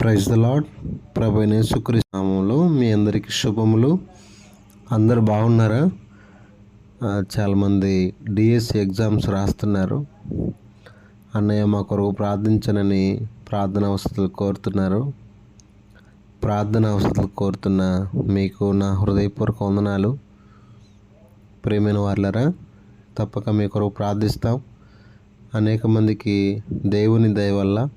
Praise the lord ప్రభు నామంలో మీ అందరికీ శుభములు. అందరు బాగున్నారా? చాలామంది డిఎస్సి ఎగ్జామ్స్ రాస్తున్నారు. అన్నయ్య మా కొరకు ప్రార్థించనని ప్రార్థన అవసరాలు కోరుతున్నారు. ప్రార్థన అవసరాలు కోరుతున్న మీకు నా హృదయపూర్వక వందనాలు. ప్రేమైన వాళ్ళరా తప్పక మీ కొరకు ప్రార్థిస్తాం. అనేక మందికి దేవుని దయ వల్ల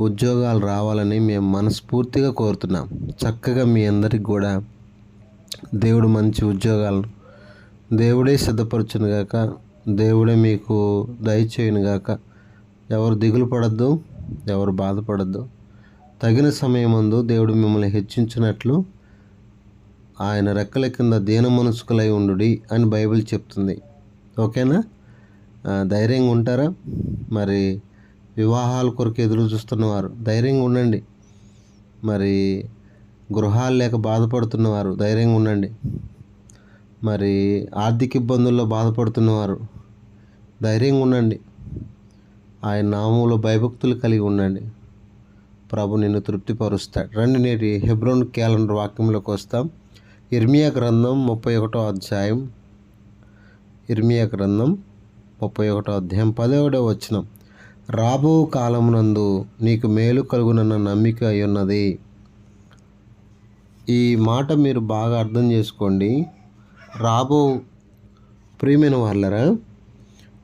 ఉద్యోగాలు రావాలని మేము మనస్ఫూర్తిగా కోరుతున్నాం. చక్కగా మీ అందరికి కూడా దేవుడు మంచి ఉద్యోగాలు దేవుడే సిద్ధపరచును గాక దేవుడే మీకు దయచేయును గాక ఎవరు దిగులు పడద్దు ఎవరు బాధపడద్దు. తగిన సమయం దేవుడు మిమ్మల్ని హెచ్చించినట్లు ఆయన రెక్కల కింద దీన మనసుకులై ఉండు అని బైబిల్ చెప్తుంది. ఓకేనా? ధైర్యంగా ఉంటారా? మరి వివాహాల కొరకు ఎదురు చూస్తున్నవారు. ధైర్యంగా ఉండండి. మరి గృహాలు లేక బాధపడుతున్నవారు ధైర్యంగా ఉండండి. మరి ఆర్థిక ఇబ్బందుల్లో బాధపడుతున్నవారు ధైర్యంగా ఉండండి. ఆయన నామంలో భయభక్తులు కలిగి ఉండండి. ప్రభు నిన్ను తృప్తిపరుస్తాడు. రండి నేటి హెబ్రోన్ క్యాలెండర్ వాక్యంలోకి వస్తాం. ఇర్మియా గ్రంథం ముప్పై ఒకటో అధ్యాయం. ఇర్మియా గ్రంథం ముప్పై ఒకటో అధ్యాయం పదొకటో వచ్చినాం రాబో కాలమునందు నీకు మేలు కలుగునన్న నమ్మిక ఉన్నది ఈ మాట మీరు బాగా అర్థం చేసుకోండి. రాబో ప్రియమైన వాళ్ళరా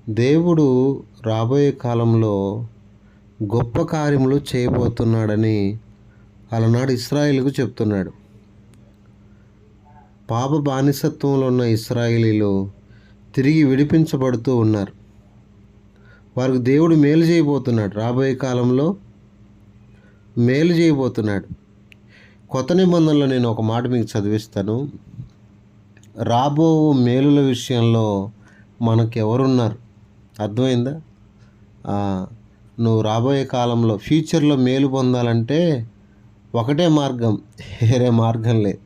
దేవుడు రాబోయే కాలంలో గొప్ప కార్యములు చేయబోతున్నాడని అలనాడు ఇస్రాయిల్కు చెప్తున్నాడు. పాప బానిసత్వంలో ఉన్న ఇస్రాయిలీలు తిరిగి విడిపించబడుతూ ఉన్నారు. వారికి దేవుడు మేలు చేయబోతున్నాడు. రాబోయే కాలంలో మేలు చేయబోతున్నాడు. కొత్త నిబంధనలో నేను ఒక మాట మీకు చదివిస్తాను. రాబో మేలుల విషయంలో మనకు ఎవరున్నారు అర్థమైందా నువ్వు రాబోయే కాలంలో ఫ్యూచర్లో మేలు పొందాలంటే ఒకటే మార్గం వేరే మార్గం లేదు.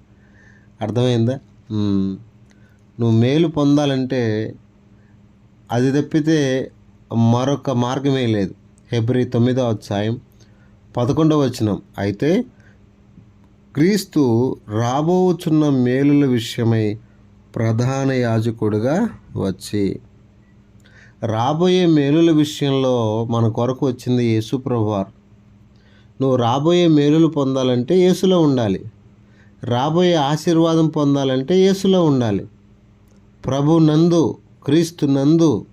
అర్థమైందా? నువ్వు మేలు పొందాలంటే అది తప్పితే మరొక మార్గమే లేదు. ఫిబ్రవరి తొమ్మిదో అధ్యాయం పదకొండవ వచనం. అయితే క్రీస్తు రాబోచున్న మేలుల విషయమై ప్రధాన యాజకుడుగా వచ్చి రాబోయే మేలుల విషయంలో మన కొరకు వచ్చింది యేసు ప్రభువారు. నువ్వు రాబోయే మేలులు పొందాలంటే యేసులో ఉండాలి. రాబోయే ఆశీర్వాదం పొందాలంటే యేసులో ఉండాలి. ప్రభు నందు క్రీస్తు నందు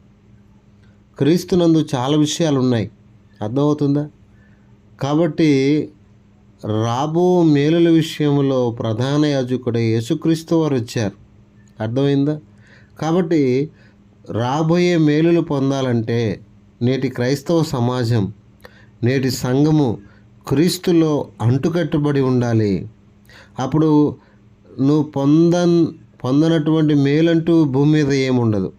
క్రీస్తు నందు చాలా విషయాలు ఉన్నాయి అర్థమవుతుందా? కాబట్టి రాబో మేలుల విషయంలో ప్రధాన యాజకుడు యేసుక్రీస్తు వారు వచ్చారు. అర్థమైందా? కాబట్టి రాబోయే మేలులు పొందాలంటే నేటి క్రైస్తవ సమాజం నేటి సంఘము క్రీస్తులో అంటుకట్టుబడి ఉండాలి. అప్పుడు నువ్వు పొందన్ పొందనటువంటి మేలంటూ భూమి మీద ఏముండదు.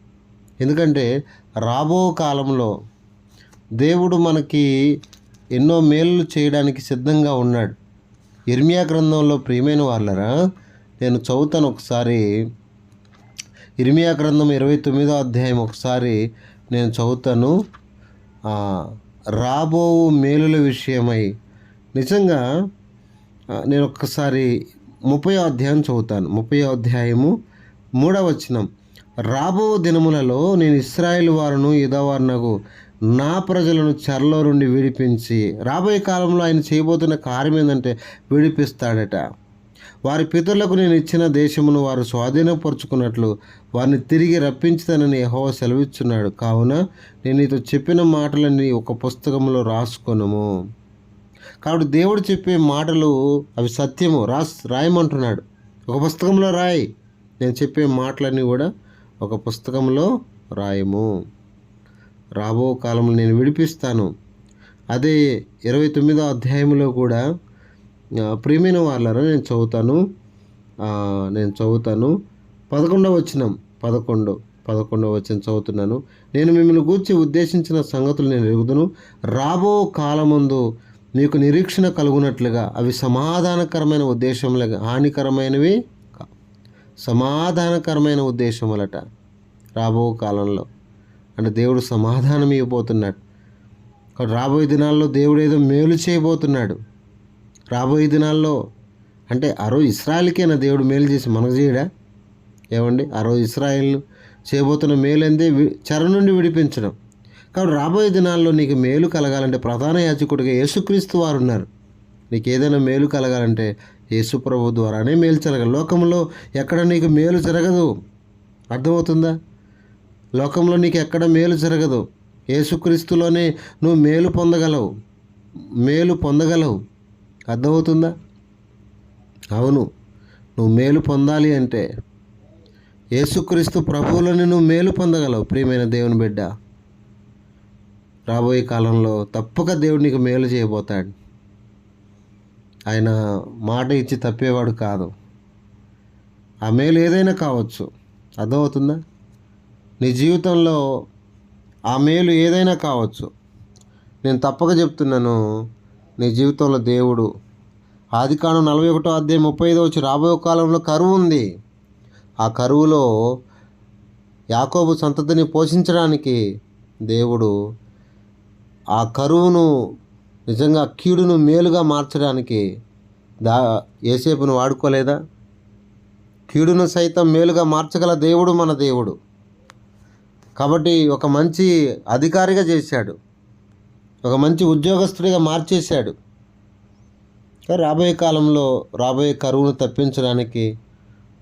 ఎందుకంటే రాబో కాలంలో దేవుడు మనకి ఎన్నో మేలు చేయడానికి సిద్ధంగా ఉన్నాడు. ఇర్మియా గ్రంథంలో ప్రియమైన వాళ్ళరా నేను చదువుతాను ఒకసారి. ఇర్మియా గ్రంథం ఇరవై తొమ్మిదో అధ్యాయం ఒకసారి నేను చదువుతాను. రాబో మేలుల విషయమై. నిజంగా నేను ఒక్కసారి ముప్పై అధ్యాయం చదువుతాను. ముప్పై అధ్యాయము మూడవచనం రాబో దినములలో నేను ఇస్రాయేల్ వారును యుధవారునకు నా ప్రజలను చెరలో నుండి విడిపించి రాబోయే కాలంలో ఆయన చేయబోతున్న కార్యం ఏంటంటే విడిపిస్తాడట. వారి పితరులకు నేను ఇచ్చిన దేశమును వారు స్వాధీనపరుచుకున్నట్లు వారిని తిరిగి రప్పించుతానని యహోవ సెలవిస్తున్నాడు కావున నేను నీతో చెప్పిన మాటలన్నీ ఒక పుస్తకంలో రాసుకొనము. కాబట్టి దేవుడు చెప్పే మాటలు అవి సత్యము. రాస్ రాయమంటున్నాడు. ఒక పుస్తకంలో రాయి. నేను చెప్పే మాటలన్నీ కూడా ఒక పుస్తకంలో రాయము. రాబో కాలంలో నేను విడిపిస్తాను. అదే ఇరవై తొమ్మిదో అధ్యాయంలో కూడా ప్రియమైన వాళ్ళరా నేను చదువుతాను. నేను చదువుతాను. పదకొండవ వచనం పదకొండు పదకొండవ వచనం చదువుతున్నాను. నేను మిమ్మల్ని గూర్చి ఉద్దేశించిన సంగతులు నేను ఎరుగుదును. రాబో కాలమందు మీకు నిరీక్షణ కలుగునట్లుగా అవి సమాధానకరమైన ఉద్దేశంలో హానికరమైనవి సమాధానకరమైన ఉద్దేశం అలట రాబో కాలంలో అంటే దేవుడు సమాధానం ఇవ్వబోతున్నాడు. కాబట్టి రాబోయే దినాల్లో దేవుడు ఏదో మేలు చేయబోతున్నాడు. రాబోయే దినాల్లో అంటే ఆ రోజు ఇస్రాయల్కేనా దేవుడు మేలు చేసి మనకు చేయడా? ఏమండి? ఆ రోజు ఇస్రాయల్ చేయబోతున్న మేలు అందే చెర నుండి విడిపించడం. కాబట్టి రాబోయే దినాల్లో నీకు మేలు కలగాలంటే ప్రధాన యాజకుడిగా యేసుక్రీస్తు వారు ఉన్నారు. నీకు ఏదైనా మేలు కలగాలంటే యేసుప్రభు ద్వారానే మేలు జరగదు లోకంలో ఎక్కడ నీకు మేలు జరగదు? అర్థమవుతుందా? లోకంలో నీకు ఎక్కడ మేలు జరగదు? యేసుక్రీస్తులోనే నువ్వు మేలు పొందగలవు. మేలు పొందగలవు. అర్థమవుతుందా? అవును. నువ్వు మేలు పొందాలి అంటే యేసుక్రీస్తు ప్రభువులని నువ్వు మేలు పొందగలవు ప్రియమైన దేవుని బిడ్డ. రాబోయే కాలంలో తప్పక దేవుడు నీకు మేలు చేయబోతాడు. ఆయన మాట ఇచ్చి తప్పేవాడు కాదు. ఆ మేలు ఏదైనా కావచ్చు. అర్థమవుతుందా? నీ జీవితంలో ఆ మేలు ఏదైనా కావచ్చు. నేను తప్పక చెప్తున్నాను నీ జీవితంలో దేవుడు ఆది కాలం నలభై ఒకటో అధ్యాయం ముప్పై ఐదో వచ్చి రాబోయే కాలంలో కరువు ఉంది. ఆ కరువులో యాకోబు సంతతిని పోషించడానికి దేవుడు ఆ కరువును నిజంగా కీడును మేలుగా మార్చడానికి దా ఏసేపును వాడుకోలేదా? కీడును సైతం మేలుగా మార్చగల దేవుడు మన దేవుడు. కాబట్టి ఒక మంచి అధికారిగా చేశాడు. ఒక మంచి ఉద్యోగస్తుడిగా మార్చేశాడు. రాబోయే కాలంలో రాబోయే కరువును తప్పించడానికి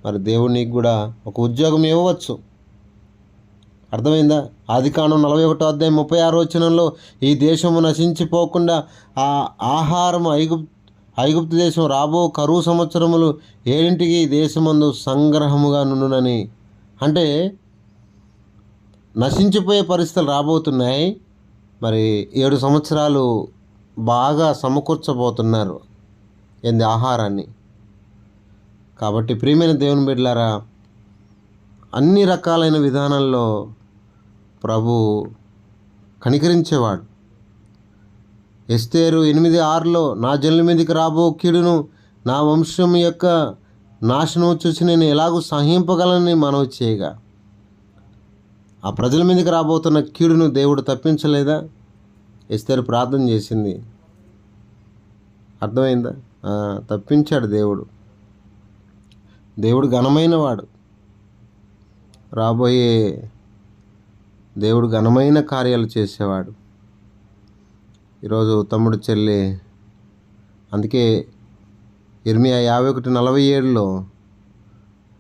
మరి దేవునికి కూడా ఒక ఉద్యోగం ఇవ్వవచ్చు. అర్థమైందా? ఆది కాండం నలభై ఒకటో అధ్యాయం ముప్పై ఆరో వచనంలో ఈ దేశము నశించిపోకుండా ఆ ఆహారం ఐగుప్ ఐగుప్తు దేశం రాబో కరువు సంవత్సరములు ఏడింటికి దేశమందు సంగ్రహముగా నుండునని. అంటే నశించిపోయే పరిస్థితులు రాబోతున్నాయి. మరి ఏడు సంవత్సరాలు బాగా సమకూర్చబోతున్నారు ఏంది ఆహారాన్ని. కాబట్టి ప్రియమైన దేవుని బిడ్డలారా అన్ని రకాలైన విధానంలో ప్రభు కనికరించేవాడు. ఎస్తేరు ఎనిమిది ఆరులో నా జనుల మీదకి రాబో కీడును నా వంశం యొక్క నాశనం చూసి నేను ఎలాగూ సహింపగలనని మనవి చేయగా ఆ ప్రజల మీదకి రాబోతున్న కీడును దేవుడు తప్పించలేదా? ఎస్తేరు ప్రార్థన చేసింది. అర్థమైందా? తప్పించాడు దేవుడు. దేవుడు ఘనమైనవాడు. రాబోయే దేవుడు ఘనమైన కార్యాలు చేసేవాడు. ఈరోజు తమ్ముడు చెల్లి అందుకే ఇర్మియా యాభై ఒకటి నలభై ఏడులో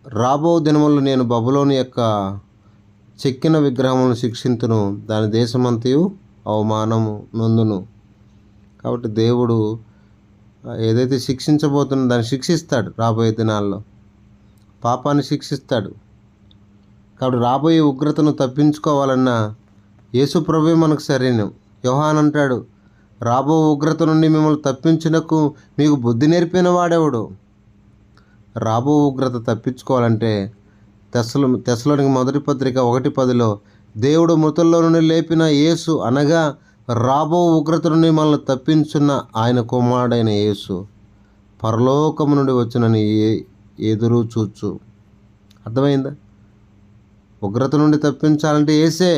రాబో దినములు నేను బబులోని యొక్క చెక్కిన విగ్రహమును శిక్షింతును. దాని దేశమంతయు అవమానము నొందును. కాబట్టి దేవుడు ఏదైతే శిక్షించబోతుందో దాన్ని శిక్షిస్తాడు రాబోయే దినాల్లో. పాపాన్ని శిక్షిస్తాడు. కాబట్టి రాబోయే ఉగ్రతను తప్పించుకోవాలన్నా యేసు మనకు సరైన యోహాన్ అంటాడు రాబో ఉగ్రత నుండి మిమ్మల్ని తప్పించినకు మీకు బుద్ధి నేర్పిన వాడెవడు? రాబో ఉగ్రత తప్పించుకోవాలంటే తెసలు తెసలోనికి మొదటి పత్రిక ఒకటి పదిలో దేవుడు మృతుల్లో నుండి లేపిన యేసు అనగా రాబో ఉగ్రత నుండి మనల్ని తప్పించున్న ఆయన కుమారుడైన యేసు పరలోకము నుండి వచ్చినని ఏ- ఎదురు చూచు. అర్థమైందా? ఉగ్రత నుండి తప్పించాలంటే ఏసే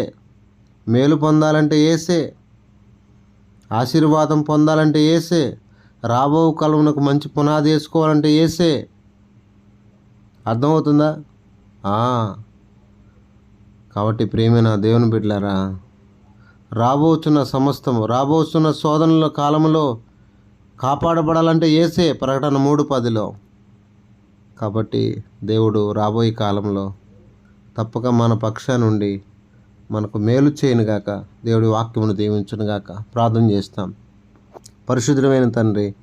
మేలు పొందాలంటే ఏసే ఆశీర్వాదం పొందాలంటే ఏసే రాబో కాలమునకు మంచి పునాది వేసుకోవాలంటే ఏసే. అర్థమవుతుందా? కాబట్టి ప్రేమైన దేవుని బిడ్డలారా రాబోతున్న సమస్తము రాబోతున్న శోధనల కాలంలో కాపాడబడాలంటే ఏసే ప్రకటన మూడు పదిలో. కాబట్టి దేవుడు రాబోయే కాలంలో తప్పక మన పక్షా నుండి మనకు మేలు చేయనుగాక దేవుడి వాక్యమును దీవించునుగాక ప్రార్థన చేస్తాం. పరిశుద్ధమైన తండ్రి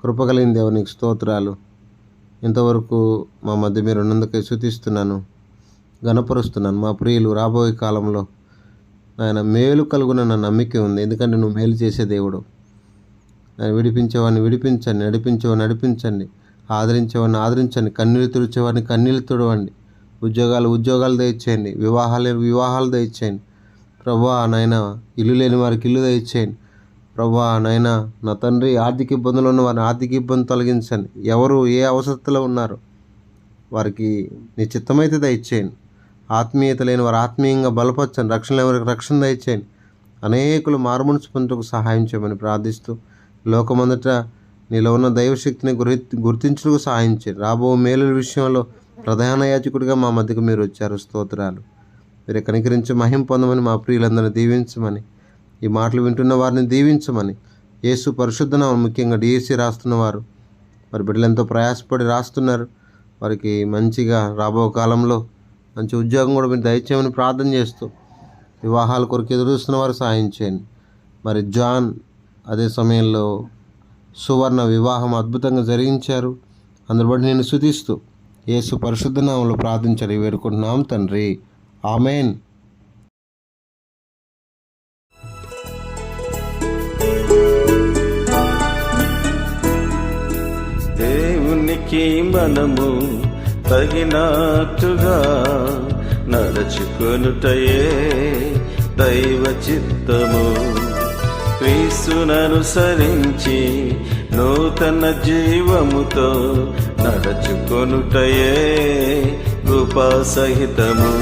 కృపగలిగిన దేవునికి స్తోత్రాలు. ఇంతవరకు మా మధ్య మీరు ఉన్నందుకే శుతిస్తున్నాను గణపరుస్తున్నాను మా ప్రియులు రాబోయే కాలంలో ఆయన మేలు కలుగునన్న నమ్మిక ఉంది. ఎందుకంటే నువ్వు మేలు చేసే దేవుడు. ఆయన విడిపించేవాడిని విడిపించండి నడిపించేవాడిని నడిపించండి. ఆదరించేవాడిని ఆదరించండి కన్నీళ్ళు తుడిచేవాడిని కన్నీళ్ళు తుడవండి. ఉద్యోగాలు ఉద్యోగాలు దయచేయండి వివాహాలు వివాహాలు దయచేయండి ప్రభా నాయన ఇల్లు లేని వారికి ఇల్లు దయచేయండి ప్రభా నాయన నా తండ్రి ఆర్థిక ఇబ్బందులు ఉన్న వారిని ఆర్థిక ఇబ్బంది తొలగించండి. ఎవరు ఏ అవసరతలో ఉన్నారు వారికి నీ చిత్తమైతే దయచేయండి. ఆత్మీయత లేని వారు ఆత్మీయంగా బలపరచండి. రక్షణ లేని వారికి రక్షణ దయచేయండి. అనేకులు మారుమనసు పొందుటకు సహాయం చేయమని ప్రార్థిస్తూ లోకమందట నీలో ఉన్న దైవశక్తిని గురి గుర్తించుటకు సహాయం చేయండి. రాబో మేలుల విషయంలో ప్రధాన యాజకుడిగా మా మధ్యకు మీరు వచ్చారు. స్తోత్రాలు. మీరు కనికరించి మహిం పొందమని మా ప్రియులందరినీ దీవించమని ఈ మాటలు వింటున్న వారిని దీవించమని యేసు పరిశుద్ధన ముఖ్యంగా డిఎస్సి రాస్తున్నవారు మరి బిడ్డలు ఎంతో ప్రయాసపడి రాస్తున్నారు. వారికి మంచిగా రాబో కాలంలో మంచి ఉద్యోగం కూడా మీరు దయచేయమని ప్రార్థన చేస్తూ వివాహాల కొరకు ఎదురు చూస్తున్న వారు సాయం చేయండి. మరి జాన్ అదే సమయంలో సువర్ణ వివాహం అద్భుతంగా జరిగించారు. అందులో నేను శుతిస్తూ యేసు పరిశుద్ధనామలు ప్రార్థించని వేడుకుంటున్నాం తండ్రి. ఆమెన్. దేవునికి మనము తగినట్టుగా నడచుకొనుటయే దైవ చిత్తము క్రీస్తుననుసరించి నూతన జీవముతో నడుచుకొనుటయే కృపా సహితము